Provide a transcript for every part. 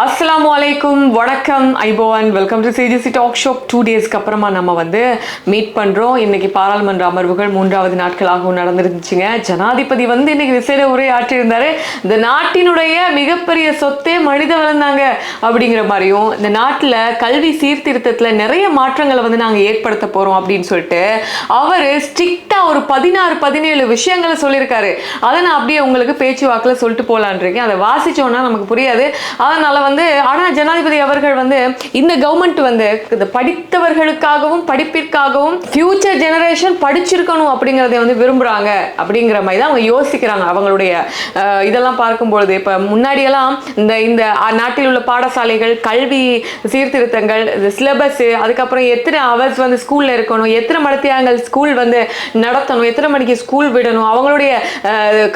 அஸ்ஸலாமு அலைக்கும் வணக்கம். ஐபோவன் welcome to CGC talk show two டேஸ்க்கு அப்புறமா நம்ம வந்து மீட் பண்ணுறோம் இன்னைக்கு பாராளுமன்ற அமர்வுகள் மூன்றாவது நாட்களாகவும் நடந்துருந்துச்சுங்க. ஜனாதிபதி வந்து இன்னைக்கு விசேட உரை ஆற்றியிருந்தாரு. இந்த நாட்டினுடைய மிகப்பெரிய சொத்தே மனித வளர்ந்தாங்க அப்படிங்கிற மாதிரியும் இந்த நாட்டில் கல்வி சீர்திருத்தத்தில் நிறைய மாற்றங்களை வந்து நாங்கள் ஏற்படுத்த போகிறோம் அப்படின்னு சொல்லிட்டு அவர் ஸ்ட்ரிக்டாக ஒரு பதினாறு பதினேழு விஷயங்களை சொல்லியிருக்காரு. அதை நான் அப்படியே உங்களுக்கு பேச்சு வாக்கில் சொல்லிட்டு போகலான் இருக்கேன். அதை வாசிச்சோன்னா நமக்கு புரியாது. அதனால் வந்து ஆனால் ஜனாதிபதி அவர்கள் வந்து இந்த கவர்மெண்ட் வந்து இந்த படித்தவர்களுக்காகவும் படிப்பிற்காகவும் ஃபியூச்சர் ஜெனரேஷன் படிச்சிருக்கணும் அப்படிங்கிறத வந்து விரும்புகிறாங்க அப்படிங்கிற மாதிரி தான் அவங்க யோசிக்கிறாங்க. அவங்களுடைய இதெல்லாம் பார்க்கும்பொழுது இப்போ முன்னாடியெல்லாம் இந்த இந்த நாட்டில் உள்ள பாடசாலைகள் கல்வி சீர்திருத்தங்கள் இந்த சிலபஸ் அதுக்கப்புறம் எத்தனை ஹவர்ஸ் வந்து ஸ்கூலில் இருக்கணும் எத்தனை மடத்தியாங்கள் ஸ்கூல் வந்து நடத்தணும் எத்தனை மணிக்கு ஸ்கூல் விடணும் அவங்களுடைய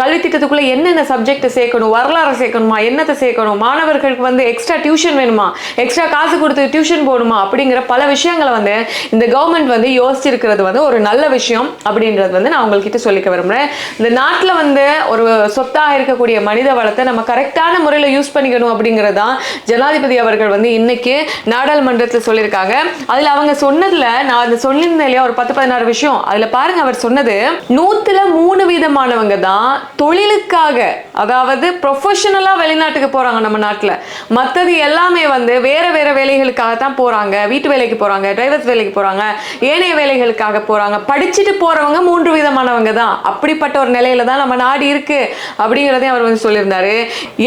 கல்வி திட்டத்துக்குள்ளே என்னென்ன சப்ஜெக்ட் சேர்க்கணும் வரலாறு சேர்க்கணுமா என்னத்தை சேர்க்கணும் மாணவர்களுக்கு வந்து எக்ஸ்ட்ரா டியூஷன் வேணுமா? எக்ஸ்ட்ரா காசு கொடுத்து டியூஷன் போகணுமா? அப்படிங்கிற பல விஷயங்களை வந்து இந்த கவர்மெண்ட் வந்து யோசிச்சிருக்கிறது வந்து ஒரு நல்ல விஷயம் அப்படின்றது வந்து நான் உங்கள்கிட்ட சொல்லிக்க விரும்புகிறேன் இந்த நாட்டில் வந்து ஒரு சொத்தாக இருக்கக்கூடிய மனித வளத்தை நம்ம கரெக்டான முறையில் யூஸ் பண்ணிக்கணும் அப்படிங்கிறது தான் ஜனாதிபதி அவர்கள் வந்து இன்னைக்கு நாடாளுமன்றத்தில் சொல்லியிருக்காங்க. அதில் அவங்க சொன்னதில் நான் அதை சொல்லியிருந்தேன் இல்லையா? ஒரு பத்து பதினாறு விஷயம். அதில் பாருங்க அவர் சொன்னது நூத்துல மூணு வீதமானவங்க தான் தொழிலுக்காக அதாவது ப்ரொஃபஷனலாக வெளிநாட்டுக்கு போகிறாங்க நம்ம நாட்டில். மற்றது எல்லாமே வந்து வேற வேற வேலைகளுக்காக தான் போறாங்க. வீட்டு வேலைக்கு போறாங்க டிரைவர்ஸ் வேலைக்கு போறாங்க ஏனைய வேலைகளுக்காக போறாங்க. படிச்சுட்டு போறவங்க மூன்று விதமானவங்க தான். அப்படிப்பட்ட ஒரு நிலையில தான் நம்ம நாடு இருக்கு அப்படிங்கிறதையும் அவர் வந்து சொல்லியிருந்தாரு.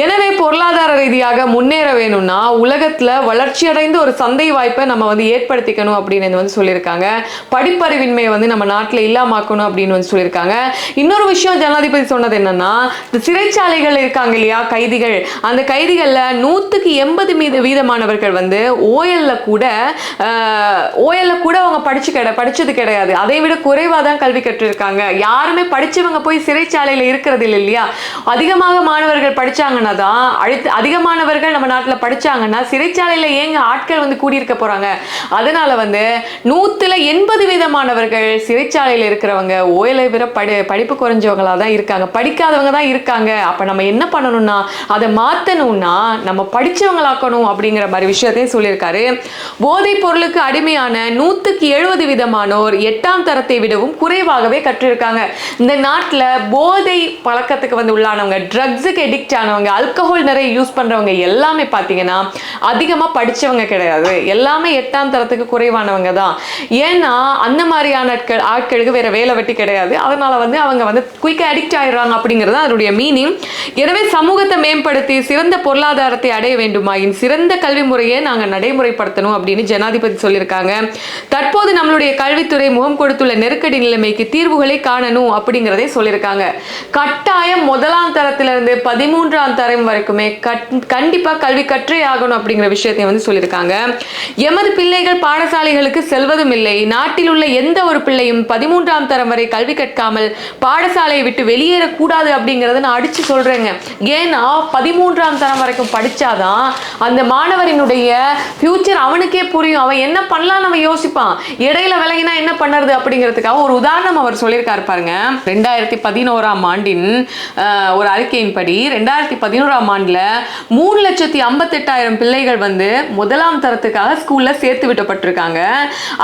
எனவே பொருளாதார ரீதியாக முன்னேற வேணும்னா உலகத்துல வளர்ச்சி அடைந்த ஒரு சந்தை வாய்ப்பை நம்ம வந்து ஏற்படுத்திக்கணும் அப்படின்னு வந்து சொல்லியிருக்காங்க. படிப்பறிவின்மையை வந்து நம்ம நாட்டில் இல்லாமாக்கணும் அப்படின்னு வந்து சொல்லியிருக்காங்க. இன்னொரு விஷயம் ஜனாதிபதி சொன்னது என்னன்னா இந்த சிறைச்சாலைகள் இருக்காங்க இல்லையா கைதிகள். அந்த கைதிகளில் கைதிகள்ல நூற்றுக்கு எண்பது மீது வீதமானவர்கள் வந்து ஓஎல்ல கூட ஓஎல்ல கூட அவங்க படிச்சு கிட படிச்சது கிடையாது. அதை விட குறைவாக தான் கல்வி கற்றிருக்காங்க. யாருமே படிச்சவங்க போய் சிறைச்சாலையில இருக்கிறது இல்லை இல்லையா? அதிகமாக மாணவர்கள் படிச்சாங்கன்னா தான் அடுத்து அதிகமானவர்கள் நம்ம நாட்டில் படிச்சாங்கன்னா சிறைச்சாலையில ஏங்க ஆட்கள் வந்து கூடியிருக்க போறாங்க? அதனால வந்து நூற்றில் எண்பது வீதமானவர்கள் சிறைச்சாலையில் இருக்கிறவங்க ஓயலை விட படி படிப்பு குறைஞ்சவங்களா தான் இருக்காங்க. படிக்காதவங்க தான் இருக்காங்க. அப்போ நம்ம என்ன பண்ணணும்னா அதை மாற்றணும்னா நம்ம படிச்சவங்களாக்கணும் அப்படிங்கிற மாதிரி விஷயத்தையும் சொல்லியிருக்காரு. போதைப் பொருளுக்கு அடிமையான நூற்றுக்கு எழுபது விதமானோர் எட்டாம் தரத்தை விடவும் குறைவாகவே கற்றிருக்காங்க. இந்த நாட்டில் போதை பழக்கத்துக்கு வந்து உள்ளானவங்க ட்ரக்ஸுக்கு எடிக்ட் ஆனவங்க அல்கஹோல் நிறைய யூஸ் பண்ணுறவங்க எல்லாமே பார்த்தீங்கன்னா அதிகமாக படிச்சவங்க கிடையாது. எல்லாமே எட்டாம் தரத்துக்கு குறைவானவங்க தான். ஏன்னா அந்த மாதிரியான ஆட்கள் ஆட்களுக்கு வேற வேலை வெட்டி கிடையாது. அதனால வந்து அவங்க வந்து குயிக்காக அடிக்ட் ஆயிடுறாங்க அப்படிங்கிறது அதனுடைய மீனிங் எனவே சமூகத்தை மேம்படுத்தி சிறந்த பொருளாதாரத்தை அடைய வேண்டுமாயின் சிறந்த கல்வி முறையை நாங்கள் நடைமுறைப்படுத்தணும் அப்படின்னு ஜனாதிபதி சொல்லியிருக்காங்க. தற்போது நம்மளுடைய கல்வித்துறை முகம் கொடுத்துள்ள நெருக்கடி நிலைமைக்கு தீர்வுகளை காணணும் அப்படிங்கிறதே சொல்லியிருக்காங்க. கட்டாயம் முதலாம் தரத்திலிருந்து பதிமூன்றாம் தரம் வரைக்குமே கட் கண்டிப்பா கல்வி கற்றே ஆகணும் அப்படிங்கிற விஷயத்தை வந்து சொல்லியிருக்காங்க. எமது பிள்ளைகள் பாடசாலைகளுக்கு செல்வதும் இல்லை. நாட்டில் உள்ள எந்த ஒரு பிள்ளையும் பதிமூன்றாம் தரம் வரை கல்வி கற்காமல் பாடசாலையை விட்டு வெளியேறக்கூடாது அப்படிங்கிறத நான் அடிச்சு சொல்றேங்க. ஏன்னா பதிமூன்றாம் தரம் வரைக்கும் தான் அந்த மாணவரினுடைய ஃபியூச்சர் அவனுக்கே புரியும். அவன் என்ன பண்ணலாம் நம்ம யோசிப்பான். இடையில விலகினா என்ன பண்ணுறது அப்படிங்கிறதுக்காக ஒரு உதாரணம் அவர் சொல்லியிருக்காரு பாருங்க. ரெண்டாயிரத்தி பதினோராம் ஆண்டின் ஒரு அறிக்கையின்படி ரெண்டாயிரத்தி பதினோராம் ஆண்டுல மூணு லட்சத்தி ஐம்பத்தெட்டாயிரம் பிள்ளைகள் வந்து முதலாம் தரத்துக்காக ஸ்கூல்ல சேர்த்து விட்டப்பட்டிருக்காங்க.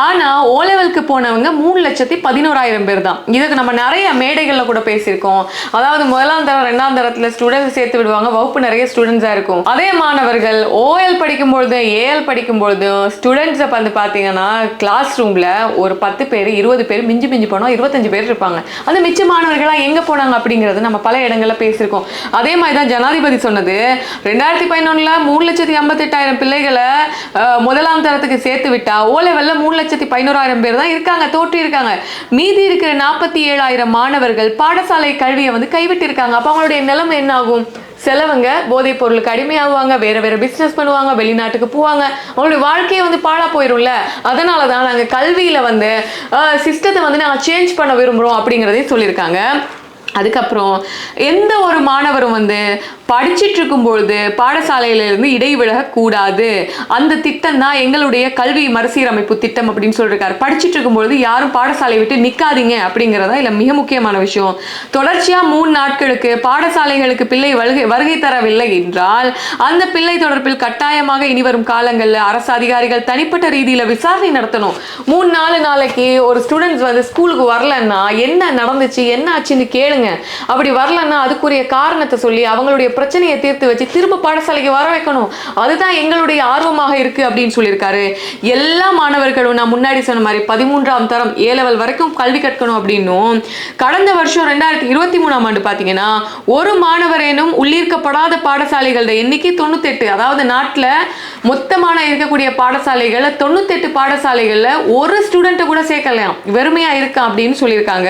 ஆனா ஓலெவலுக்கு போனவங்க மூணு லட்சத்தி பதினோராயிரம் பேர் தான். இதுக்கு நம்ம நிறைய மேடைகள்ல கூட பேசியிருக்கோம். அதாவது முதலாம் தரம் ரெண்டாம் தரத்தில் ஸ்டூடெண்ட்ஸ் சேர்த்து விடுவாங்க. வகுப்பு நிறைய ஸ்டூடெண்ட்ஸாக இருக்கும். அதே மாதிரி மாணவர்கள் ஓஎல் படிக்கும் பொழுதும் ஏஎல் படிக்கும் பொழுதும் ஸ்டூடெண்ட்ஸை வந்து பார்த்தீங்கன்னா கிளாஸ் ரூமில் ஒரு பத்து பேர் இருபது பேர் மிஞ்சி மிஞ்சி போனால் இருபத்தஞ்சு பேர் இருப்பாங்க. அந்த மிச்ச மாணவர்களாக எங்கே போனாங்க அப்படிங்கிறது நம்ம பல இடங்களில் பேசியிருக்கோம். அதே மாதிரி தான் ஜனாதிபதி சொன்னது ரெண்டாயிரத்தி பதினொன்றில் மூணு லட்சத்தி ஐம்பத்தெட்டாயிரம் பிள்ளைகளை முதலாம் தரத்துக்கு சேர்த்து விட்டா ஓ மூணு லட்சத்தி பதினோராயிரம் பேர் தான் இருக்காங்க தோற்றி இருக்காங்க. மீதி இருக்கிற நாற்பத்தி ஏழாயிரம் மாணவர்கள் பாடசாலை கல்வியை வந்து கைவிட்டு இருக்காங்க. அவங்களுடைய நிலைமை என்ன ஆகும்? சிலவங்க போதைப் பொருளுக்கு அடிமையாகுவாங்க வேற வேற பிஸ்னஸ் பண்ணுவாங்க வெளிநாட்டுக்கு போவாங்க. அவங்களுடைய வாழ்க்கையை வந்து பாழா போயிரும்ல. அதனால தான் நாங்கள் கல்வியில வந்து சிஸ்டத்தை வந்து நாங்கள் சேஞ்ச் பண்ண விரும்புகிறோம் அப்படிங்கிறதையும் சொல்லியிருக்காங்க. அதுக்கப்புறம் எந்த ஒரு மாணவரும் வந்து படிச்சிட்டு இருக்கும்பொழுது பாடசாலையிலிருந்து இடைவிலக அந்த திட்டம் தான் எங்களுடைய கல்வி மறுசீரமைப்பு திட்டம் அப்படின்னு சொல்லியிருக்காரு படிச்சிட்டு இருக்கும்பொழுது யாரும் பாடசாலை விட்டு நிற்காதீங்க அப்படிங்கிறதா இல்லை மிக முக்கியமான விஷயம். தொடர்ச்சியாக மூணு நாட்களுக்கு பாடசாலைகளுக்கு பிள்ளை வருகை வருகை தரவில்லை என்றால் அந்த பிள்ளை தொடர்பில் கட்டாயமாக இனி வரும் காலங்களில் அரசு அதிகாரிகள் தனிப்பட்ட ரீதியில் விசாரணை நடத்தணும். மூணு நாலு நாளைக்கு ஒரு ஸ்டூடெண்ட்ஸ் வந்து ஸ்கூலுக்கு வரலன்னா என்ன நடந்துச்சு என்ன ஆச்சுன்னு கேளுங்க. அப்படி வரலன்னா அதுக்குரிய காரணத்தை சொல்லி அவங்களுடைய பிரச்சனையை தீர்த்து வச்சு திரும்ப பாடசாலைக்கு வர வைக்கணும். அதுதான் எங்களுடைய ஆர்வமாக இருக்கு அப்படின்னு சொல்லியிருக்காரு. எல்லா மாணவர்களும் நான் முன்னாடி சொன்ன மாதிரி பதிமூன்றாம் தரம் ஏ லெவல் வரைக்கும் கல்வி கற்கணும் அப்படின்னும் கடந்த வருஷம் ரெண்டாயிரத்தி இருபத்தி மூணாம் ஆண்டு பார்த்தீங்கன்னா ஒரு மாணவரேனும் உள்ளீர்க்கப்படாத பாடசாலைகளோட எண்ணிக்கை தொண்ணூத்தெட்டு அதாவது நாட்டில் மொத்தமான இருக்கக்கூடிய பாடசாலைகளில் தொண்ணூத்தெட்டு பாடசாலைகளில் ஒரு ஸ்டூடெண்ட்டை கூட சேர்க்கலாம் வெறுமையா இருக்கா அப்படின்னு சொல்லியிருக்காங்க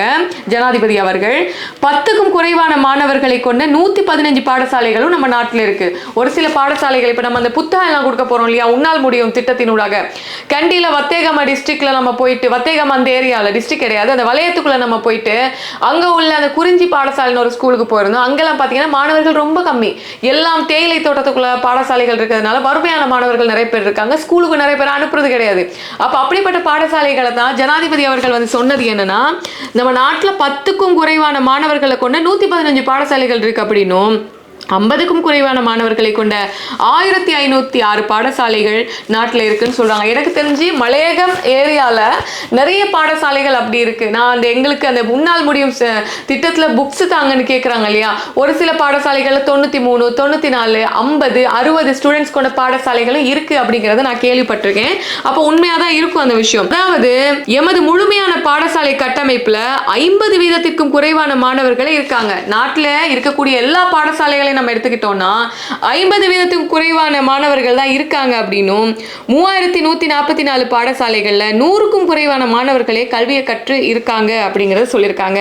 ஜனாதிபதி அவர்கள். பத்துக்கும் குறைவான மாணவர்களை கொண்ட நூத்தி பதினஞ்சு பாடசாலைகளும் நம்ம நாட்டில் இருக்கு. ஒரு சில பாடசாலைகள் இப்ப நம்ம அந்த புத்தகம் எல்லாம் கொடுக்க போறோம் இல்லையா? உன்னால் முடியும் திட்டத்தினூடாக. கண்டியில வத்தேகமா டிஸ்ட்ரிக்ட்ல நம்ம போயிட்டு வத்தேகம் அந்த ஏரியாவில் டிஸ்ட்ரிக்ட் கிடையாது. அந்த வலயத்துக்குள்ள நம்ம போயிட்டு அங்க உள்ள அந்த குறிஞ்சி பாடசாலைன்னு ஒரு ஸ்கூலுக்கு போயிருந்தோம். அங்கெல்லாம் பாத்தீங்கன்னா மாணவர்கள் ரொம்ப கம்மி. எல்லாம் தேயிலை தோட்டத்துக்குள்ள பாடசாலைகள் இருக்கிறதுனால வறுமையான மாணவர்கள் நிறைய பேர் இருக்காங்க. ஸ்கூலுக்கு நிறைய பேர் அனுப்புறது கிடையாது. அப்ப அப்படிப்பட்ட பாடசாலைகளை தான் ஜனாதிபதி அவர்கள் வந்து சொன்னது என்னன்னா நம்ம நாட்டில் பத்துக்கும் குறைவான மாணவர்கள் கொண்ட நூத்தி பதினஞ்சு பாடசாலைகள் இருக்கு அப்படின்னும் ஐம்பதுக்கும் குறைவான மாணவர்களை கொண்ட ஆயிரத்தி ஐநூற்றி ஆறு பாடசாலைகள் நாட்டில் இருக்குன்னு சொல்கிறாங்க எனக்கு தெரிஞ்சு மலையகம் ஏரியாவில் நிறைய பாடசாலைகள் அப்படி இருக்குது நான் அந்த எங்களுக்கு அந்த முன்னாள் முடியும் திட்டத்தில் புக்ஸ் தாங்கன்னு கேட்குறாங்க இல்லையா? ஒரு சில பாடசாலைகளில் தொண்ணூற்றி மூணு தொண்ணூற்றி நாலு ஐம்பது அறுபது ஸ்டூடெண்ட்ஸ் கொண்ட பாடசாலைகளும் இருக்குது அப்படிங்கிறத நான் கேள்விப்பட்டிருக்கேன். அப்போ உண்மையாக தான் இருக்கும் அந்த விஷயம். அதாவது எமது முழுமையான பாடசாலை கட்டமைப்பில் ஐம்பது வீதத்திற்கும் குறைவான மாணவர்களே இருக்காங்க. நாட்டில் இருக்கக்கூடிய எல்லா பாடசாலைகளையும் நம்ம எடுத்துக்கிட்டோம்னா ஐம்பது வீதத்துக்கும் குறைவான மாணவர்கள் தான் இருக்காங்க அப்படின்னும் மூவாயிரத்தி நூற்றி நாற்பத்தி நாலு பாடசாலைகளில் நூறுக்கும் குறைவான மாணவர்களே கல்வியை கற்று இருக்காங்க அப்படிங்கிறத சொல்லியிருக்காங்க.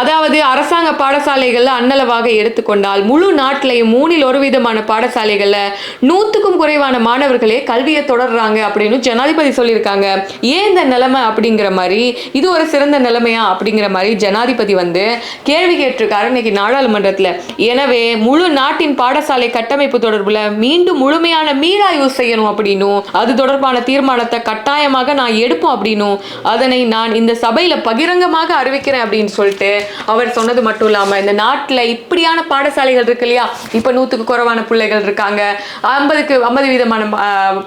அதாவது அரசாங்க பாடசாலைகளில் அன்னளவாக எடுத்துக்கொண்டால் முழு நாட்டிலையும் மூணில் ஒரு விதமான பாடசாலைகளில் நூற்றுக்கும் குறைவான மாணவர்களே கல்வியை தொடர்றாங்க அப்படின்னு ஜனாதிபதி சொல்லியிருக்காங்க. ஏன் இந்த நிலைமை அப்படிங்கிற மாதிரி இது ஒரு சிறந்த நிலைமையா அப்படிங்கிற மாதிரி ஜனாதிபதி வந்து கேள்வி கேட்டிருக்காரு. இன்னைக்கு நாடாளுமன்றத்தில். எனவே முழு முழு நாட்டின் பாடசாலை கட்டமைப்பு தொடர்புல மீண்டும் முழுமையான மீளாய்வு செய்யணும் அப்படின்னும் அது தொடர்பான தீர்மானத்தை கட்டாயமாக நான் எடுப்போம் அப்படின்னும் அதனை நான் இந்த சபையில பகிரங்கமாக அறிவிக்கிறேன் அப்படின்னு சொல்லிட்டு அவர் சொன்னது மட்டும் இல்லாம இந்த நாட்டில் இப்படியான பாடசாலைகள் இருக்கு இல்லையா? இப்போ நூற்றுக்கு குறைவான பிள்ளைகள் இருக்காங்க. ஐம்பதுக்கு ஐம்பது விதமான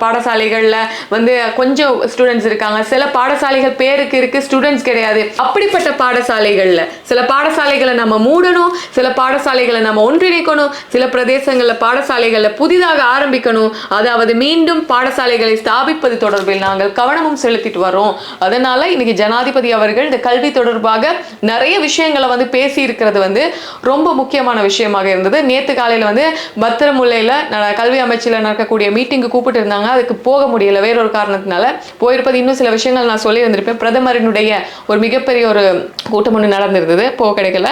பாடசாலைகளில் வந்து கொஞ்சம் ஸ்டூடெண்ட்ஸ் இருக்காங்க. சில பாடசாலைகள் பேருக்கு இருக்கு ஸ்டூடெண்ட்ஸ் கிடையாது. அப்படிப்பட்ட பாடசாலைகளில் சில பாடசாலைகளை நம்ம மூடணும் சில பாடசாலைகளை நம்ம ஒன்றிணைக்கணும். சில பிரதேசங்களில் பாடசாலைகளில் புதிதாக ஆரம்பிக்கணும். அதாவது மீண்டும் பாடசாலைகளை ஸ்தாபிப்பது தொடர்பில் நாங்கள் கவனமும் செலுத்திட்டு வரோம் அதனால இன்னைக்கு ஜனாதிபதி அவர்கள் இந்த கல்வி தொடர்பாக நிறைய விஷயங்களை வந்து பேசி இருக்கிறது வந்து ரொம்ப முக்கியமான விஷயமாக இருந்தது. நேற்று காலையில் வந்து பத்திரமுல்லையில் கல்வி அமைச்சில் நடக்கக்கூடிய மீட்டிங்கு கூப்பிட்டு இருந்தாங்க. அதுக்கு போக முடியல. வேறொரு காரணத்தினால போயிருப்பது இன்னும் சில விஷயங்கள் நான் சொல்லி வந்திருப்பேன். பிரதமரினுடைய ஒரு மிகப்பெரிய ஒரு கூட்டம் ஒன்று நடந்திருந்தது. போக கிடைக்கல.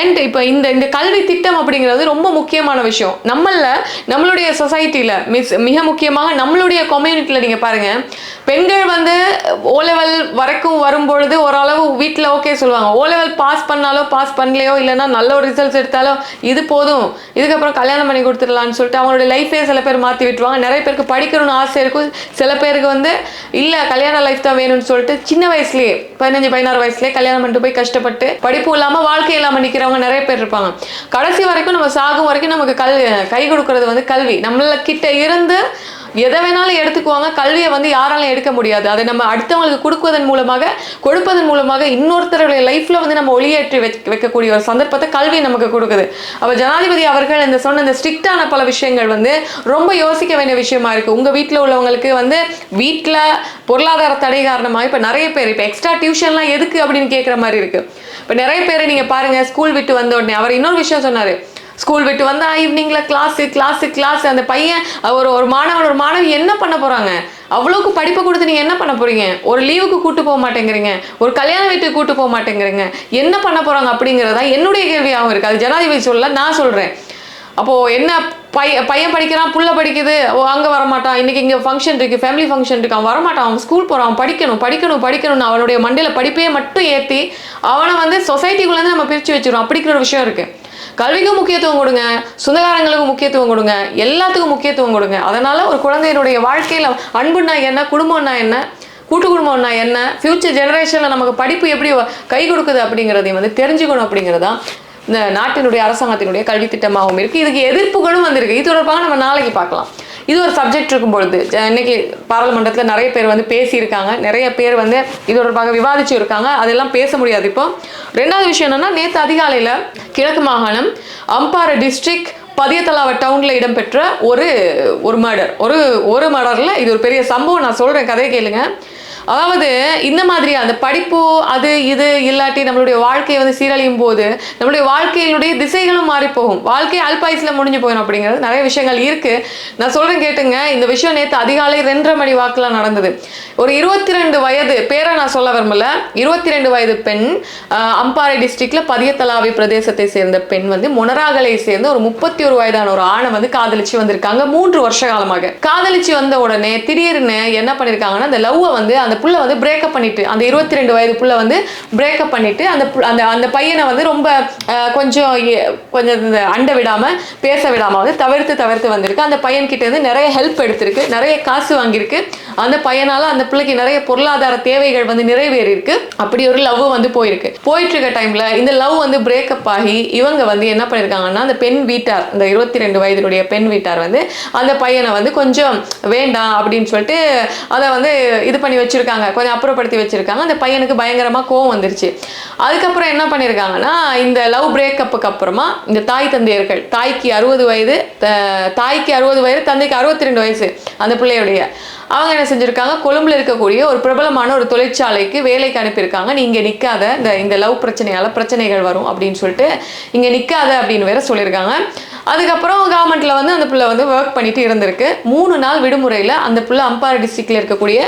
அண்ட் இப்போ இந்த இந்த கல்வி திட்டம் அப்படிங்கிறது ரொம்ப முக்கியமான விஷயம். நம்மள நம்மளுடைய சொசைட்டியில் மிஸ் மிக முக்கியமாக நம்மளுடைய கம்யூனிட்டியில் நீங்கள் பாருங்க. பெண்கள் வந்து ஓ லெவல் வரைக்கும் வரும்பொழுது ஓரளவு வீட்டில் ஓகே சொல்லுவாங்க. ஓ லெவல் பாஸ் பண்ணாலோ பாஸ் பண்ணலையோ இல்லைன்னா நல்ல ஒரு ரிசல்ட்ஸ் எடுத்தாலோ இது போதும். இதுக்கப்புறம் கல்யாணம் பண்ணி கொடுத்துடலான்னு சொல்லிட்டு அவங்களுடைய லைஃபே சில பேர் மாற்றி விட்டுருவாங்க. நிறைய பேருக்கு படிக்கணும்னு ஆசை இருக்கும். சில பேருக்கு வந்து இல்லை கல்யாண லைஃப் தான் வேணும்னு சொல்லிட்டு சின்ன வயசுலேயே பதினஞ்சு பதினாறு வயசுலேயே கல்யாணம் பண்ணிட்டு போய் கஷ்டப்பட்டு படிப்பு இல்லாமல் வாழ்க்கை இல்லாமல் நிற்கிறவங்க நிறைய பேர் இருப்பாங்க. கடைசி வரைக்கும் நம்ம சாகும் வரைக்கும் நமக்கு கல் கை கொடுக்கறது வந்து கல்வி. நம்மள கிட்ட இருந்து எதை வேணாலும் எடுத்துக்குவாங்க. கல்வியை வந்து யாராலும் எடுக்க முடியாது. அதை நம்ம அடுத்தவங்களுக்கு கொடுக்குவதன் மூலமாக கொடுப்பதன் மூலமாக இன்னொருத்தருடைய லைஃப்ல வந்து நம்ம ஒளியேற்றி வைக்க- வைக்கக்கூடிய ஒரு சந்தர்ப்பத்தை கல்வி நமக்கு கொடுக்குது. அப்போ ஜனாதிபதி அவர்கள் இந்த சொன்ன இந்த ஸ்ட்ரிக்டான பல விஷயங்கள் வந்து ரொம்ப யோசிக்க வேண்டிய விஷயமா இருக்கு. உங்க வீட்டில் உள்ளவங்களுக்கு வந்து வீட்டில் பொருளாதார தடை காரணமாக இப்போ நிறைய பேர் இப்போ எக்ஸ்ட்ரா டியூஷன்லாம் எதுக்கு அப்படின்னு கேட்குற மாதிரி இருக்கு. இப்போ நிறைய பேர் நீங்கள் பாருங்கள் ஸ்கூல் விட்டு வந்த உடனே அவர் இன்னொரு விஷயம் சொன்னார். ஸ்கூல் விட்டு வந்தா ஈவினிங்ல கிளாஸு கிளாஸு கிளாஸ் அந்த பையன் ஒரு ஒரு மாணவன் ஒரு மாணவி என்ன பண்ண போறாங்க? அவ்வளோக்கு படிப்பை கொடுத்து நீங்க என்ன பண்ண போறீங்க? ஒரு லீவுக்கு கூட்டு போக மாட்டேங்கிறீங்க. ஒரு கல்யாண வீட்டுக்கு கூட்டு போக மாட்டேங்கிறீங்க. என்ன பண்ண போறாங்க அப்படிங்கிறதா என்னுடைய கேள்வியாகவும் இருக்கு. அது ஜனாதிபதி சொல்லல நான் சொல்றேன். அப்போ என்ன பையன் பையன் படிக்கிறான் புள்ள படிக்குது ஓ அங்கே வரமாட்டான். இன்றைக்கி இங்கே ஃபங்க்ஷன் இருக்குது ஃபேமிலி ஃபங்க்ஷன் இருக்கு அவன் வரமாட்டான். அவன் ஸ்கூல் போகிறான் அவன் படிக்கணும் படிக்கணும் படிக்கணும்னு அவனுடைய மண்டையில் படிப்பையே மட்டும் ஏற்றி அவனை வந்து சொசைட்டிக்குள்ளேருந்து நம்ம பிரித்து வச்சிடும் அப்படிங்கிற ஒரு விஷயம் இருக்குது கல்விக்கும் முக்கியத்துவம் கொடுங்க சொந்தக்காரங்களுக்கு முக்கியத்துவம் கொடுங்க எல்லாத்துக்கும் முக்கியத்துவம் கொடுங்க. அதனால ஒரு குழந்தையினுடைய வாழ்க்கையில் அன்புன்னா என்ன குடும்பம்னா என்ன கூட்டு குடும்பம்னா என்ன ஃப்யூச்சர் ஜெனரேஷனில் நமக்கு படிப்பு எப்படி கை கொடுக்குது அப்படிங்கிறதையும் வந்து தெரிஞ்சுக்கணும் அப்படிங்கிறதான் இந்த நாட்டினுடைய அரசாங்கத்தினுடைய கல்வி திட்டமாகவும் இருக்குது இதுக்கு எதிர்ப்புகளும் வந்திருக்கு. இது தொடர்பாக நம்ம நாளைக்கு பார்க்கலாம். இது ஒரு சப்ஜெக்ட் இருக்கும் பொழுது இன்னைக்கு பாராளுமன்றத்தில் நிறைய பேர் வந்து பேசியிருக்காங்க. நிறைய பேர் வந்து இது தொடர்பாக விவாதிச்சு இருக்காங்க அதெல்லாம் பேச முடியாது இப்போ. ரெண்டாவது விஷயம் என்னன்னா நேற்று அதிகாலையில் கிழக்கு மாகாணம் அம்பாறை டிஸ்ட்ரிக்ட் பதியத்தலாவ டவுனில் இடம்பெற்ற ஒரு ஒரு மர்டர் ஒரு ஒரு மர்டரில் இது ஒரு பெரிய சம்பவம். நான் சொல்கிறேன் கதையை கேளுங்க. அதாவது இந்த மாதிரி அந்த படிப்பு அது இது இல்லாட்டி நம்மளுடைய வாழ்க்கையை வந்து சீரழியும் போது நம்மளுடைய வாழ்க்கையினுடைய திசைகளும் மாறி போகும். வாழ்க்கை அல்பாயுசில் முடிஞ்சு போயிடும் அப்படிங்கிறது நிறைய விஷயங்கள் இருக்கு. நான் சொல்றேன் கேட்டுங்க இந்த விஷயம் நேற்று அதிகாலை ரெண்டரை மணி வாக்குல நடந்தது. ஒரு இருபத்தி ரெண்டு வயது பேரை நான் சொல்ல விரும்பல. இருபத்தி ரெண்டு வயது பெண் அம்பாறை டிஸ்ட்ரிக்ட்ல பதியத்தலாவை பிரதேசத்தை சேர்ந்த பெண் வந்து மொனராகலை சேர்ந்த ஒரு முப்பத்தி ஒரு வயதான ஒரு ஆணை வந்து காதலிச்சு வந்திருக்காங்க மூன்று வருஷ காலமாக. காதலிச்சு வந்த உடனே திடீர்னு என்ன பண்ணிருக்காங்கன்னா அந்த லவ்வை வந்து அந்த புள்ள வந்து பிரேக்கப் பண்ணிட்டு அந்த இருபத்தி ரெண்டு வயது புள்ள வந்து பிரேக்கப் பண்ணிட்டு அந்த பு- அந்த அந்த பையனை வந்து ரொம்ப கொஞ்சம் கொஞ்சம் இந்த அண்டை விடாம பேச விடாம வந்து தவிர்த்து தவிர்த்து வந்திருக்கு. அந்த பையன் கிட்ட இருந்து நிறைய ஹெல்ப் எடுத்திருக்கு நிறைய காசு வாங்கியிருக்கு. அந்த பையனால அந்த பிள்ளைக்கு நிறைய பொருளாதார தேவைகள் வந்து நிறைவேறியிருக்கு. அப்படி ஒரு லவ் வந்து போயிருக்கு. போயிட்டு இருக்க டைம்ல இந்த லவ் வந்து பிரேக்கப் ஆகி இவங்க வந்து என்ன பண்ணிருக்காங்கன்னா அந்த பெண் வீட்டார் இந்த இருபத்தி ரெண்டு வயதினுடைய பெண் வீட்டார் வந்து அந்த பையனை வந்து கொஞ்சம் வேண்டாம் அப்படின்னு சொல்லிட்டு அதை வந்து இது பண்ணி வச்சிருக்காங்க. கொஞ்சம் அப்புறப்படுத்தி வச்சிருக்காங்க. அந்த பையனுக்கு பயங்கரமா கோவம் வந்துருச்சு. அதுக்கப்புறம் என்ன பண்ணியிருக்காங்கன்னா இந்த லவ் பிரேக்கப்புக்கு அப்புறமா இந்த தாய் தந்தையர்கள் தாய்க்கு அறுபது வயது தாய்க்கு அறுபது வயது தந்தைக்கு அறுபத்தி ரெண்டு வயசு அந்த பிள்ளையுடைய. அவங்க என்ன செஞ்சிருக்காங்க? கொழும்புல இருக்கக்கூடிய ஒரு பிரபலமான ஒரு தொழிற்சாலைக்கு வேலைக்கு அனுப்பியிருக்காங்க. நீ இங்க நிக்காத. இந்த இந்த லவ் பிரச்சனையால பிரச்சனைகள் வரும் அப்படின்னு சொல்லிட்டு இங்க நிக்காத அப்படின்னு வேற சொல்லியிருக்காங்க. அதுக்கப்புறம் கவர்மெண்ட்ல வந்து அந்த பிள்ளை வந்து ஒர்க் பண்ணிட்டு இருந்திருக்கு. மூணு நாள் விடுமுறையில் அந்த பிள்ளை அம்பாறை டிஸ்ட்ரிக்டில் இருக்கக்கூடிய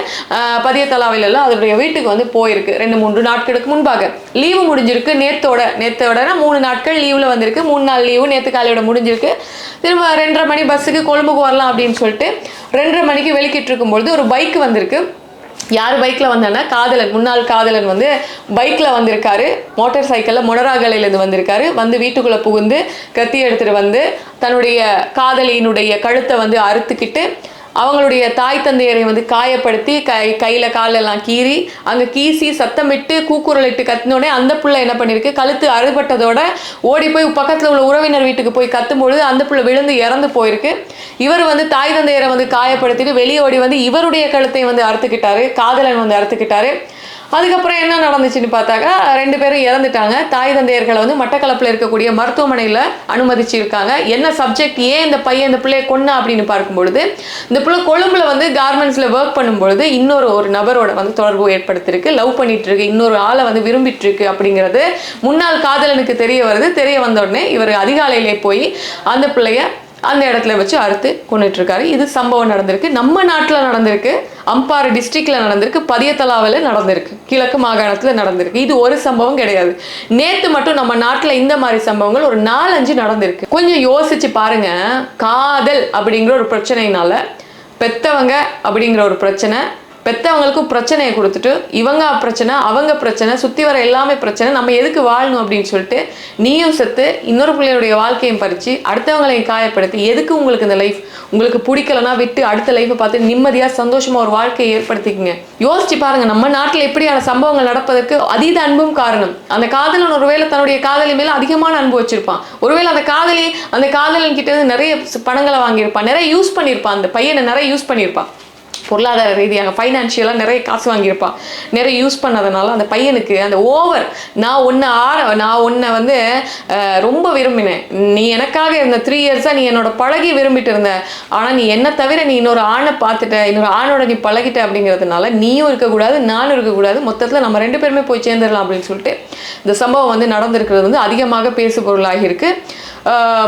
ஆஹ், எல்லாம் அதனுடைய வீட்டுக்கு வந்து போயிருக்கு. ரெண்டு மூன்று நாட்களுக்கு முன்பாக. லீவு முடிஞ்சிருக்கு. நேத்தோட நேத்தோட மூணு நாட்கள் லீவ்ல வந்திருக்கு. மூணு நாள் லீவு நேற்று காலையோட முடிஞ்சிருக்கு. திரும்ப ரெண்டரை மணி பஸ்ஸுக்கு கொழும்புக்கு வரலாம் அப்படின்னு சொல்லிட்டு ரெண்டரை மணிக்கு வெளிக்கிட்டு இருக்கும்பொழுது ஒரு பைக் வந்திருக்கு. யார் பைக்கில் வந்தானா காதலன். முன்னாள் காதலன் வந்து பைக்கில் வந்திருக்காரு. மோட்டார் சைக்கிளில் மொனராகலையிலேருந்து வந்திருக்காரு. வந்து வீட்டுக்குள்ளே புகுந்து கத்தி எடுத்துகிட்டு வந்து தன்னுடைய காதலியினுடைய கழுத்தை வந்து அறுத்துக்கிட்டு அவங்களுடைய தாய் தந்தையரை வந்து காயப்படுத்தி கை கையில் காலெல்லாம் கீறி அங்கே கீசி சத்தமிட்டு கூக்குரலிட்டு கத்தினோடனே அந்த புள்ள என்ன பண்ணியிருக்கு கழுத்து அறுபட்டதோட ஓடி போய் பக்கத்தில் உள்ள உறவினர் வீட்டுக்கு போய் கத்தும்பொழுது அந்த புள்ள விழுந்து இறந்து போயிருக்கு. இவர் வந்து தாய் தந்தையரை வந்து காயப்படுத்திட்டு வெளியே ஓடி வந்து இவருடைய கழுத்தை வந்து அறுத்துக்கிட்டாரு காதலன் வந்து அறுத்துக்கிட்டாரு. அதுக்கப்புறம் என்ன நடந்துச்சுன்னு பார்த்தாக்கா ரெண்டு பேரும் இறந்துட்டாங்க. தாய் தந்தையர்களை வந்து மட்டக்களப்பில் இருக்கக்கூடிய மருத்துவமனையில் அனுமதிச்சிருக்காங்க. என்ன சப்ஜெக்ட் ஏன் இந்த பையன் இந்த பிள்ளையை கொன்னா அப்படின்னு பார்க்கும்பொழுது இந்த பிள்ளை கொழும்புல வந்து கார்மெண்ட்ஸில் ஒர்க் பண்ணும்பொழுது இன்னொரு ஒரு நபரோட வந்து தொடர்பு ஏற்படுத்திருக்கு. லவ் பண்ணிட்டு இருக்கு இன்னொரு ஆளை வந்து விரும்பிட்டு இருக்கு அப்படிங்கிறது முன்னாள் காதலனுக்கு தெரிய வருது. தெரிய வந்த உடனே இவர் அதிகாலையிலே போய் அந்த பிள்ளைய அந்த இடத்துல வச்சு அறுத்து கொண்டுட்டு இருக்காரு இது சம்பவம் நடந்திருக்கு. நம்ம நாட்டில் நடந்திருக்கு. அம்பாறு டிஸ்ட்ரிக்ட்ல நடந்திருக்கு. பதியத்தலாவில் நடந்திருக்கு. கிழக்கு மாகாணத்தில் நடந்திருக்கு. இது ஒரு சம்பவம் கிடையாது. நேத்து மட்டும் நம்ம நாட்டில் இந்த மாதிரி சம்பவங்கள் ஒரு நாலஞ்சு நடந்திருக்கு. கொஞ்சம் யோசிச்சு பாருங்க. காதல் அப்படிங்கிற ஒரு பிரச்சனையினால பெத்தவங்க அப்படிங்கிற ஒரு பிரச்சனை பெத்தவங்களுக்கும் பிரச்சனையை கொடுத்துட்டு இவங்க பிரச்சனை அவங்க பிரச்சனை சுற்றி வர எல்லாமே பிரச்சனை நம்ம எதுக்கு வாழணும் அப்படின்னு சொல்லிட்டு நீயும் செத்து இன்னொரு பிள்ளையுடைய வாழ்க்கையும் பறித்து அடுத்தவங்களையும் காயப்படுத்தி எதுக்கு உங்களுக்கு இந்த லைஃப் உங்களுக்கு பிடிக்கலனா விட்டு அடுத்த லைஃப்பை பார்த்து நிம்மதியாக சந்தோஷமாக ஒரு வாழ்க்கையை ஏற்படுத்திக்கங்க. யோசிச்சு பாருங்க நம்ம நாட்டில் எப்படியான சம்பவங்கள் நடப்பதற்கு அதீத அன்பும் காரணம். அந்த காதலன் ஒருவேளை தன்னுடைய காதலி மேல அதிகமான அன்பு வச்சிருப்பான். ஒருவேளை அந்த காதலி அந்த காதலன் கிட்ட இருந்து நிறைய பணங்களை வாங்கியிருப்பான். நிறைய யூஸ் பண்ணியிருப்பான். அந்த பையனை நிறைய யூஸ் பண்ணியிருப்பான். பொருளாதார ரீதியாக ஃபைனான்ஷியலாக நிறைய காசு வாங்கியிருப்பான். நிறைய யூஸ் பண்ணதுனால அந்த பையனுக்கு அந்த ஓவர் நான் ஒன்று ஆர நான் ஒன்றை வந்து ரொம்ப விரும்பினேன். நீ எனக்காக இருந்த த்ரீ இயர்ஸாக நீ என்னோட பழகி விரும்பிட்டு இருந்த. ஆனால் நீ என்ன தவிர நீ இன்னொரு ஆணை பார்த்துட்ட இன்னொரு ஆணோட நீ பழகிட்ட அப்படிங்கிறதுனால நீயும் இருக்கக்கூடாது நானும் இருக்கக்கூடாது. மொத்தத்தில் நம்ம ரெண்டு பேருமே போய் சேர்ந்துடலாம் அப்படின்னு சொல்லிட்டு இந்த சம்பவம் வந்து நடந்திருக்கிறது வந்து அதிகமாக பேசு பொருளாகி இருக்கு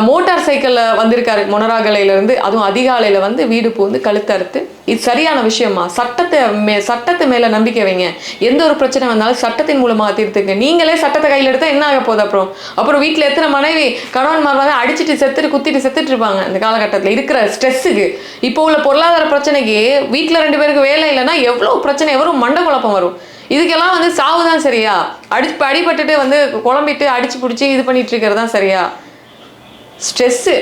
மோட்டார் சைக்கிளில் வந்திருக்காரு மொனராகலையிலேருந்து. அதுவும் அதிகாலையில் வந்து வீடு பூந்து கழுத்தறுத்து. இது சரியான சரியான விஷயமா? சட்டத்தை மே சட்டத்தை மேல நம்பிக்கை வைங்க. எந்த ஒரு பிரச்சனை வந்தாலும் சட்டத்தின் மூலமா தீர்த்துங்க. நீங்களே சட்டத்தை கையில் எடுத்தா என்ன ஆக போகுது அப்புறம்? அப்புறம் வீட்டில் எத்தனை மனைவி கணவன்மார் வந்து அடிச்சுட்டு செத்துட்டு குத்திட்டு செத்துட்டு இருப்பாங்க இந்த காலகட்டத்தில் இருக்கிற ஸ்ட்ரெஸ்ஸுக்கு இப்போ உள்ள பொருளாதார பிரச்சனைக்கு வீட்டில் ரெண்டு பேருக்கு வேலை இல்லைன்னா எவ்வளோ பிரச்சனை வரும் மண்ட குழப்பம் வரும். இதுக்கெல்லாம் வந்து சாவு தான் சரியா? அடிச்சு அடிபட்டுட்டு வந்து குழம்பிட்டு அடிச்சு பிடிச்சி இது பண்ணிட்டு இருக்கிறது தான் சரியா? ஸ்ட்ரெஸ்ஸு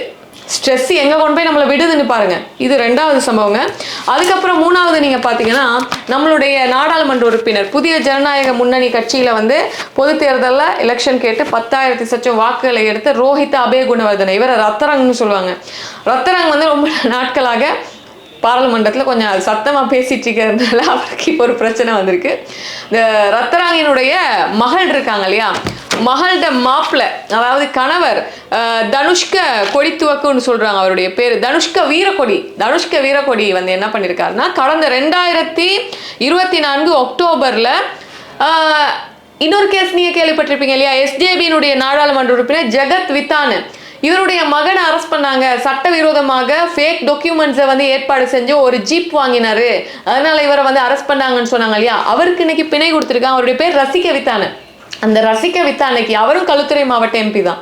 ஸ்ட்ரெஸ் எங்கே கொண்டு போய் நம்மளை விடுதுன்னு பாருங்க. இது ரெண்டாவது சம்பவங்க. அதுக்கப்புறம் மூணாவது நீங்கள் பார்த்தீங்கன்னா நம்மளுடைய நாடாளுமன்ற உறுப்பினர் புதிய ஜனநாயக முன்னணி கட்சியில் வந்து பொது தேர்தலில் எலெக்ஷன் கேட்டு பத்தாயிரத்தி சச்சம் வாக்குகளை எடுத்து ரோஹித் அபய குணவர்தனை இவரை ரத்தரங்னு சொல்லுவாங்க. ரத்தரங் வந்து ரொம்ப நாட்களாக பாராளுமன்றத்தில் கொஞ்சம் சத்தமாக பேசிட்டு இருக்கிறதுனால அவருக்கு இப்போ ஒரு பிரச்சனை வந்திருக்கு. இந்த ரத்தராங்கினுடைய மகள் இருக்காங்க இல்லையா? மகள்கிட்ட மாப்பிள்ளை அதாவது கணவர் தனுஷ்க தனுஷ்க கொடித்துவக்குன்னு சொல்கிறாங்க அவருடைய பேர். தனுஷ்க வீரக்கொடி தனுஷ்க வீரக்கொடி வந்து என்ன பண்ணியிருக்காருன்னா கடந்த ரெண்டாயிரத்தி இருபத்தி நான்கு அக்டோபரில் இன்னொரு கேஸ் நீங்கள் கேள்விப்பட்டிருப்பீங்க இல்லையா? எஸ்ஜேபியினுடைய நாடாளுமன்ற உறுப்பினர் ஜெகத் வித்தானு. இவருடைய மகனை அரெஸ்ட் பண்ணாங்க. சட்டவிரோதமாக ஃபேக் டாக்குமெண்ட்ஸை வந்து ஏற்பாடு செஞ்சு ஒரு ஜீப் வாங்கினாரு. அதனால இவரை வந்து அரெஸ்ட் பண்ணாங்கன்னு சொன்னாங்க இல்லையா? அவருக்கு இன்னைக்கு பிணை கொடுத்துருக்கான் அவருடைய பேர் ரசிக வித்தானு அந்த ரசிக வித்தானைக்கு அவரும் கழுத்துறை மாவட்ட எம்பி தான்.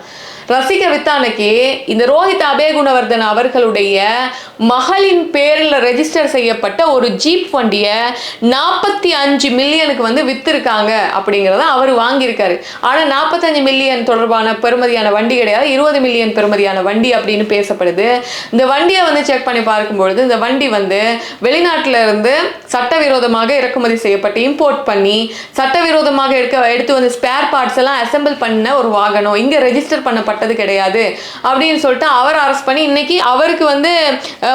ரசிக வித்தானைக்கு இந்த ரோஹித் அபேகுணவர்தன் அவர்களுடைய மகளின் பேரில் ரெஜிஸ்டர் செய்யப்பட்ட ஒரு ஜீப் வண்டியை நாற்பத்தி அஞ்சு மில்லியனுக்கு வந்து வித்திருக்காங்க அப்படிங்கிறத அவர் வாங்கியிருக்காரு. ஆனால் நாற்பத்தஞ்சு மில்லியன் தொடர்பான பெருமதியான வண்டி கிடையாது. இருபது மில்லியன் பெருமதியான வண்டி அப்படின்னு பேசப்படுது. இந்த வண்டியை வந்து செக் பண்ணி பார்க்கும்பொழுது இந்த வண்டி வந்து வெளிநாட்டில இருந்து சட்டவிரோதமாக இறக்குமதி செய்யப்பட்டு இம்போர்ட் பண்ணி சட்டவிரோதமாக எடுக்க எடுத்து வந்து ஸ்பேர் பார்ட்ஸ் எல்லாம் அசெம்பிள் பண்ண ஒரு வாகனம் இங்கே ரெஜிஸ்டர் பண்ணப்பட்ட பட்டது கிடையாது அப்படின்னு சொல்லிட்டு அவர் அரெஸ்ட் பண்ணி இன்னைக்கு அவருக்கு வந்து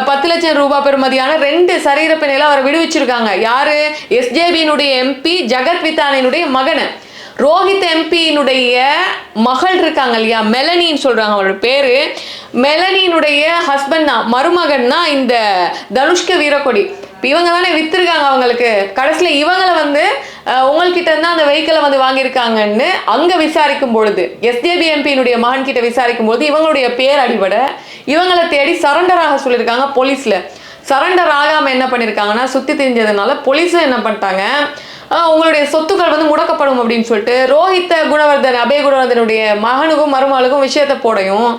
பத்து லட்சம் ரூபாய் பெறுமதியான ரெண்டு சரீர பிணையில அவரை விடுவிச்சிருக்காங்க. யாரு? எஸ்ஜேபியினுடைய எம்பி ஜெகத் வித்தானினுடைய மகனை. ரோஹித் எம்பியினுடைய மகள் இருக்காங்க இல்லையா? மெலனின்னு சொல்றாங்க அவரோட பேரு. மெலனியினுடைய ஹஸ்பண்ட் தான் மருமகன் தான் இந்த தனுஷ்க வீரக்கொடி. இப்போ இவங்க தானே விற்றுருக்காங்க அவங்களுக்கு. கடைசியில் இவங்களை வந்து உங்கள்கிட்ட இருந்தால் அந்த வெஹிக்கிளை வந்து வாங்கியிருக்காங்கன்னு அங்கே விசாரிக்கும் பொழுது எஸ்டிபி எம்பியினுடைய மகன் கிட்ட விசாரிக்கும் பொழுது இவங்களுடைய பேர் அடிபட இவங்களை தேடி சரண்டராக சொல்லியிருக்காங்க போலீஸில். சரண்டர் ஆகாமல் என்ன பண்ணியிருக்காங்கன்னா சுற்றி தெரிஞ்சதுனால போலீஸும் என்ன பண்ணிட்டாங்க உங்களுடைய சொத்துக்கள் வந்து முடக்கப்படும் அப்படின்னு சொல்லிட்டு ரோஹித்த குணவர்தன் அபய குணவர்தனுடைய மகனுக்கும் மருமகளுக்கும் விஷயத்தை போடையும்.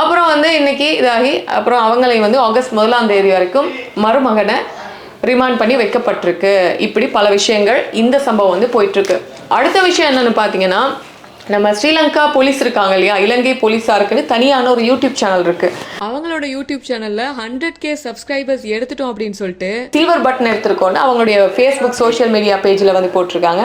அப்புறம் வந்து இன்னைக்கு இதாகி அப்புறம் அவங்களை வந்து ஆகஸ்ட் முதலாம் தேதி வரைக்கும் மருமகனை ரிமாண்ட் பண்ணி வைக்கப்பட்டிருக்கு. இப்படி பல விஷயங்கள் இந்த சம்பவம் வந்து போயிட்டு இருக்கு அடுத்த விஷயம் என்னன்னு பார்த்தீங்கன்னா நம்ம ஸ்ரீலங்கா போலீஸ் இருக்காங்க இல்லையா? இலங்கை போலீஸாருக்குன்னு தனியான ஒரு யூடியூப் சேனல் இருக்கு. அவங்களோட யூடியூப் சேனல்ல ஹண்ட்ரட் கே சப்ஸ்கிரைபர்ஸ் எடுத்துட்டோம் அப்படின்னு சொல்லிட்டு சில்வர் பட்டன் எடுத்திருக்கோன்னு அவங்களுடைய ஃபேஸ்புக் சோஷியல் மீடியா பேஜில் வந்து போட்டிருக்காங்க.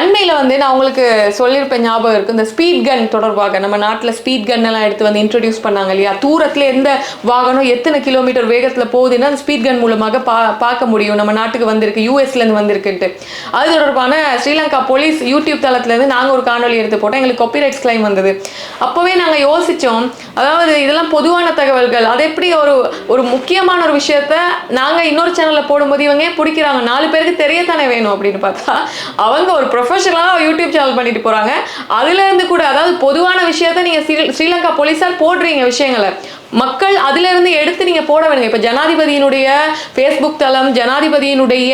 அண்மையில் வந்து நான் உங்களுக்கு சொல்லியிருப்பேன் ஞாபகம் இருக்கு. இந்த ஸ்பீட் கன் தொடர்பாக நம்ம நாட்டில் ஸ்பீட் கன் எல்லாம் எடுத்து வந்து இன்ட்ரடியூஸ் பண்ணாங்க இல்லையா? தூரத்தில் எந்த வாகனம் எத்தனை கிலோமீட்டர் வேகத்தில் போகுதுன்னா அந்த ஸ்பீட் கன் மூலமாக பா பார்க்க முடியும். நம்ம நாட்டுக்கு வந்திருக்கு யூஎஸ்லேருந்து வந்திருக்குன்ட்டு. அது தொடர்பான ஸ்ரீலங்கா போலீஸ் யூடியூப் தளத்துலேருந்து நாங்கள் ஒரு காணொலி எடுத்து போட்டோம். எங்களுக்கு காப்பிரைட்ஸ் கிளைம் வந்தது. அப்போவே நாங்கள் யோசித்தோம் அதாவது இதெல்லாம் பொதுவான தகவல்கள். அது எப்படி ஒரு ஒரு முக்கியமான ஒரு விஷயத்த நாங்கள் இன்னொரு சேனலில் போடும்போது இவங்க பிடிக்கிறாங்க? நாலு பேருக்கு தெரியத்தானே வேணும் அப்படின்னு பார்த்தா அவங்க ஒரு ப்ரொஃபஷனலாக யூடியூப் சேனல் பண்ணிட்டு போகிறாங்க அதுலேருந்து கூட அதாவது பொதுவான விஷயத்த நீங்கள் ஸ்ரீலங்கா போலீஸார் போடுறீங்க விஷயங்களை. மக்கள் அதிலிருந்து எடுத்து நீங்கள் போட வேணுங்க. இப்போ ஜனாதிபதியினுடைய ஃபேஸ்புக் தளம் ஜனாதிபதியினுடைய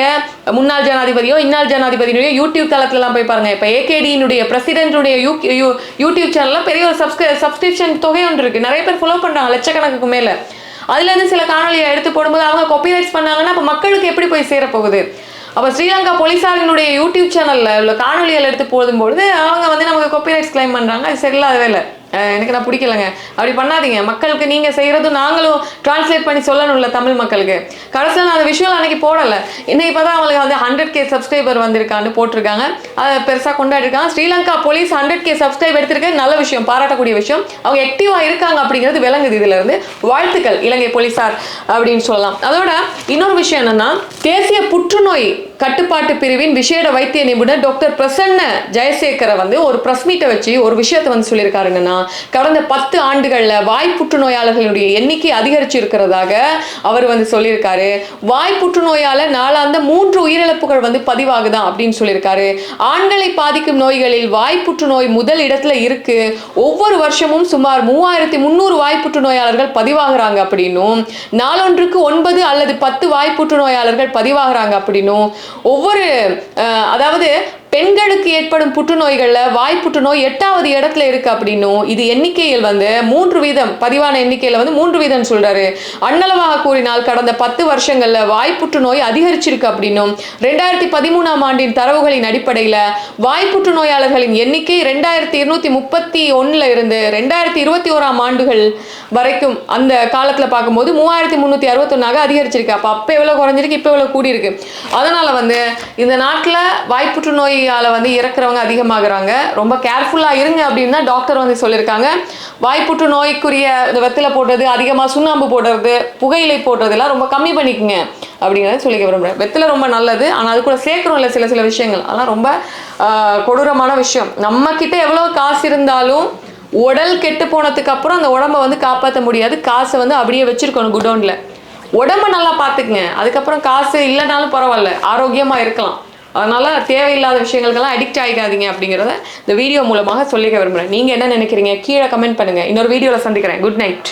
முன்னாள் ஜனாதிபதியோ இன்னாள் ஜனாதிபதியினுடைய யூடியூப் தளத்துலலாம் போய் பாருங்கள் இப்போ ஏகேடியினுடைய பிரசிடென்ட்டுடைய யூ யூ- யூடியூப் சேனலில் பெரிய ஒரு சப்ஸ்க சப்ஸ்கிரிப்ஷன் தொகை ஒன்று இருக்குது நிறைய பேர் ஃபாலோ பண்ணுறாங்க லட்சக்கணக்குக்கு மேலே. அதுலேருந்து சில காணொலியை எடுத்து போடும்போது அவங்க காப்பிரைட்ஸ் பண்ணாங்கன்னா அப்போ மக்களுக்கு எப்படி போய் சேரப்போகுது? அப்போ ஸ்ரீலங்கா போலீஸாரினுடைய யூடியூப் சேனலில் உள்ள காணொலிகள் எடுத்து போடும்போது அவங்க வந்து நமக்கு காப்பிரைட்ஸ் கிளைம் பண்ணுறாங்க அது சரியில்லாத வேலை. எனக்கு நான் பிடிக்கலங்க. அப்படி பண்ணாதீங்க. மக்களுக்கு நீங்கள் செய்கிறதும் நாங்களும் டிரான்ஸ்லேட் பண்ணி சொல்லணும்ல தமிழ் மக்களுக்கு. கடைசியில் நான் அந்த விஷயம் அன்றைக்கி போடலை. இன்னைக்கு பார்த்தா அவங்களுக்கு வந்து ஹண்ட்ரட் கே சப்ஸ்கிரைபர் வந்திருக்கான்னு போட்டிருக்காங்க. அதை பெருசாக கொண்டாடிருக்காங்க. Sri Lanka police hundred K subscribe எடுத்திருக்க நல்ல விஷயம் பாராட்டக்கூடிய விஷயம். அவங்க ஆக்டிவாக இருக்காங்க அப்படிங்கிறது விளங்குது இதிலிருந்து. வாழ்த்துக்கள் இலங்கை போலீஸார் அப்படின்னு சொல்லலாம். அதோட இன்னொரு விஷயம் என்னென்னா தேசிய புற்றுநோய் கட்டுப்பாட்டு பிரிவின் விசேட வைத்திய நிபுணர் டாக்டர் பிரசன்ன ஜெயசேகரை வந்து ஒரு பிரஸ் மீட்டை வச்சு ஒரு விஷயத்தை வந்து சொல்லியிருக்காருங்கன்னா கடந்த பத்து ஆண்டுகளில் வாய் புற்றுநோயாளர்களுடைய எண்ணிக்கை அதிகரிச்சு இருக்கிறதாக அவர் வந்து சொல்லியிருக்காரு. வாய் புற்றுநோயால் நாளாந்த மூன்று உயிரிழப்புகள் வந்து பதிவாகுதான் அப்படின்னு சொல்லியிருக்காரு. ஆண்களை பாதிக்கும் நோய்களில் வாய் புற்றுநோய் முதல் இடத்துல இருக்கு. ஒவ்வொரு வருஷமும் சுமார் மூவாயிரத்தி முந்நூறு வாய் புற்றுநோயாளர்கள் பதிவாகிறாங்க அப்படின்னும் நாளொன்றுக்கு ஒன்பது அல்லது பத்து வாய் புற்றுநோயாளர்கள் பதிவாகிறாங்க அப்படின்னும் ஒவ்வொரு அதாவது பெண்களுக்கு ஏற்படும் புற்றுநோய்களில் வாய் புற்றுநோய் எட்டாவது இடத்துல இருக்கு அப்படின்னும் இது எண்ணிக்கையில் வந்து மூன்று வீதம் பதிவான எண்ணிக்கையில் வந்து மூன்று வீதம் சொல்றாரு. அண்ணளவாக கூறினால் கடந்த பத்து வருஷங்களில் வாய் புற்றுநோய் அதிகரிச்சிருக்கு அப்படின்னும் ரெண்டாயிரத்தி பதிமூணாம் ஆண்டின் தரவுகளின் அடிப்படையில் வாய் புற்றுநோயாளர்களின் எண்ணிக்கை ரெண்டாயிரத்தி இருநூத்தி முப்பத்தி ஒன்றில் இருந்து ரெண்டாயிரத்தி இருபத்தி ஓராம் ஆண்டுகள் வரைக்கும் அந்த காலத்தில் பார்க்கும்போது மூவாயிரத்தி முந்நூற்றி அறுபத்தொன்னாக அதிகரிச்சிருக்கு. அப்போ அப்போ எவ்வளோ குறைஞ்சிருக்கு இப்போ எவ்வளோ கூடியிருக்கு. அதனால வந்து இந்த நாட்டில் வாய் மலேரியாவில் வந்து இறக்குறவங்க அதிகமாகிறாங்க. ரொம்ப கேர்ஃபுல்லாக இருங்க அப்படின்னு தான் டாக்டர் வந்து சொல்லியிருக்காங்க. வாய் புற்றுநோய்க்குரிய இந்த வெத்தலை போடுறது அதிகமாக சுண்ணாம்பு போடுறது புகையிலை போடுறதெல்லாம் ரொம்ப கம்மி பண்ணிக்கோங்க அப்படிங்கிறத சொல்லிக்க விரும்புகிறேன் வெத்தலை ரொம்ப நல்லது. ஆனால் அது கூட சேர்க்குறோம் இல்லை சில சில விஷயங்கள். அதெல்லாம் ரொம்ப கொடூரமான விஷயம். நம்ம எவ்வளோ காசு இருந்தாலும் உடல் கெட்டு போனதுக்கு அப்புறம் அந்த உடம்ப வந்து காப்பாற்ற முடியாது. காசை வந்து அப்படியே வச்சிருக்கணும் குடோனில். உடம்ப நல்லா பார்த்துக்குங்க. அதுக்கப்புறம் காசு இல்லைனாலும் பரவாயில்ல. ஆரோக்கியமாக இருக்கலாம். அதனால் தேவையில்லாத விஷயங்களுக்கெல்லாம் அடிக்ட் ஆகிக்காதீங்க அப்படிங்கிறத இந்த வீடியோ மூலமாக சொல்லிக்க விரும்புகிறேன் நீங்கள் என்ன நினைக்கிறீங்க? கீழே கமெண்ட் பண்ணுங்க. இன்னொரு வீடியோவில் சந்திக்கிறேன். Good night